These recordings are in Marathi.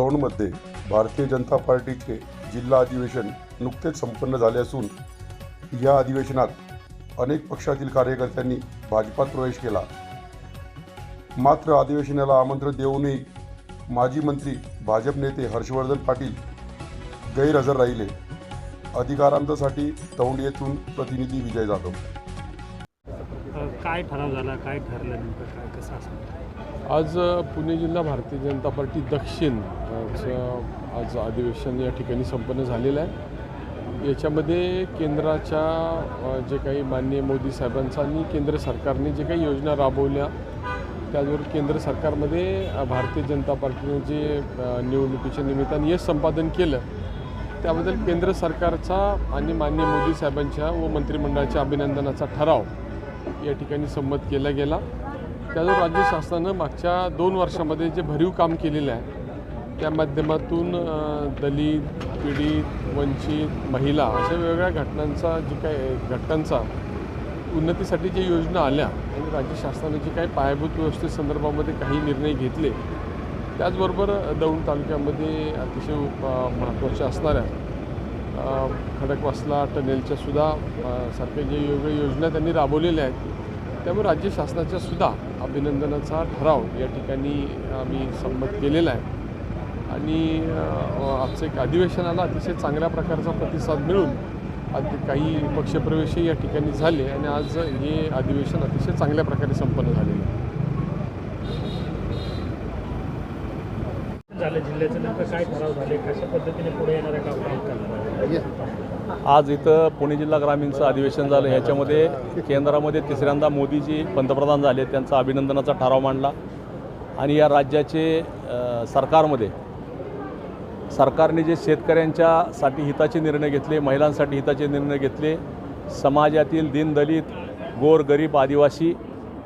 दौंडमध्ये भारतीय जनता पार्टीचे जिल्हा अधिवेशन नुकतेच संपन्न झाले असून या अधिवेशनात अनेक पक्षातील कार्यकर्त्यांनी भाजपात प्रवेश केला. मात्र अधिवेशनाला आमंत्रण देऊनही माजी मंत्री भाजप नेते हर्षवर्धन पाटील गैरहजर राहिले. अधिकारांतासाठी दौंड येथून प्रतिनिधी विजय जाधव. काय ठराव झाला? काय ठरलं नेमकं? काय कसं असं आज पुणे जिल्हा भारतीय जनता पार्टी दक्षिण आज अधिवेशन या ठिकाणी संपन्न झालेलं आहे. याच्यामध्ये केंद्राच्या जे काही माननीय मोदी साहेबांचा आणि केंद्र सरकारने जे काही योजना राबवल्या त्याचबरोबर केंद्र सरकारमध्ये भारतीय जनता पार्टीने जे निवडणुकीच्या निमित्ताने यश संपादन केलं त्याबद्दल केंद्र सरकारचा आणि माननीय मोदी साहेबांच्या व मंत्रिमंडळाच्या अभिनंदनाचा ठराव या ठिकाणी संमत केला गेला. त्याचबरोबर राज्य शासनानं मागच्या दोन वर्षामध्ये जे भरीव काम केलेलं आहे त्या माध्यमातून दलित पीडित वंचित महिला अशा वेगवेगळ्या घटनांचा जे काय घटकांचा उन्नतीसाठी जे योजना आल्या आणि राज्य शासनाने जे काही पायाभूत व्यवस्थेसंदर्भामध्ये काही निर्णय घेतले त्याचबरोबर दौंड तालुक्यामध्ये अतिशय महत्त्वाच्या असणाऱ्या खडकवासला टनेलच्या सुद्धा सारख्या जे योग्य योजना त्यांनी राबवलेल्या आहेत त्यामुळे राज्य शासनाच्या सुद्धा अभिनंदनाचा ठराव या ठिकाणी आम्ही संमत केलेला आहे. आणि अ, आजचं एक अधिवेशनाला अतिशय चांगल्या प्रकारचा प्रतिसाद मिळून आज काही पक्षप्रवेशही या ठिकाणी झाले आणि आज हे अधिवेशन अतिशय चांगल्या प्रकारे संपन्न झालेलं आहे. झालं जिल्ह्याचं नेमकं काय ठराव झाले कशा पद्धतीने पुढे येणाऱ्या काम काम करणार आज इथं पुणे जिल्हा ग्रामीणचं अधिवेशन झालं. ह्याच्यामध्ये केंद्रामध्ये तिसऱ्यांदा मोदीजी पंतप्रधान झाले. त्यांचा अभिनंदनाचा ठराव मांडला. आणि या राज्याचे सरकारमध्ये सरकारने जे शेतकऱ्यांच्यासाठी हिताचे निर्णय घेतले महिलांसाठी हिताचे निर्णय घेतले समाजातील दीनदलित गोर गरीब आदिवासी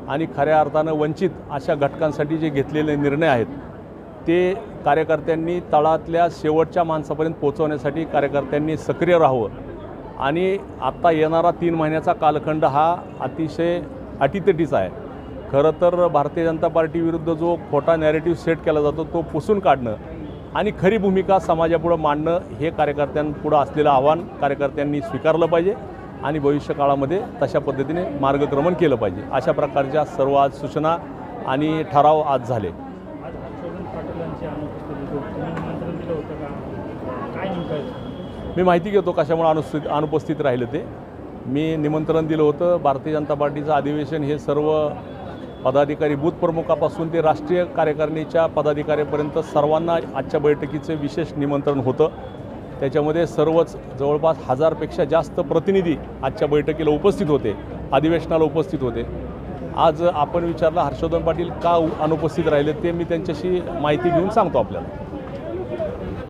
आणि खऱ्या अर्थानं वंचित अशा घटकांसाठी जे घेतलेले निर्णय आहेत ते कार्यकर्त्यांनी तळातल्या शेवटच्या माणसापर्यंत पोचवण्यासाठी कार्यकर्त्यांनी सक्रिय राहावं. आणि आत्ता येणारा तीन महिन्याचा कालखंड हा अतिशय अटीतटीचा आहे. खरं तर भारतीय जनता पार्टीविरुद्ध जो खोटा नॅरेटिव्ह सेट केला जातो तो पुसून काढणं आणि खरी भूमिका समाजापुढं मांडणं हे कार्यकर्त्यांपुढं असलेलं आव्हान कार्यकर्त्यांनी स्वीकारलं पाहिजे आणि भविष्यकाळामध्ये तशा पद्धतीने मार्गक्रमण केलं पाहिजे. अशा प्रकारच्या सर्व आज सूचना आणि ठराव आज झाले आज हर्षवर्धन पाटील यांची अनुपस्थिती होती. तुम्ही निमंत्रण दिलं होतं का काय नेमकं आहे? मी माहिती घेतो कशामुळे अनुस्थित अनुपस्थित राहिलं ते. मी निमंत्रण दिलं होतं. भारतीय जनता पार्टीचं अधिवेशन हे सर्व पदाधिकारी बूथ प्रमुखापासून ते राष्ट्रीय कार्यकारिणीच्या पदाधिकाऱ्यापर्यंत सर्वांना आजच्या बैठकीचं विशेष निमंत्रण होतं. त्याच्यामध्ये सर्वच जवळपास हजारपेक्षा जास्त प्रतिनिधी आजच्या बैठकीला उपस्थित होते. अधिवेशनाला उपस्थित होते. आज आपण विचारलं हर्षवर्धन पाटील का अनुपस्थित राहिले ते मी त्यांच्याशी माहिती घेऊन सांगतो आपल्याला.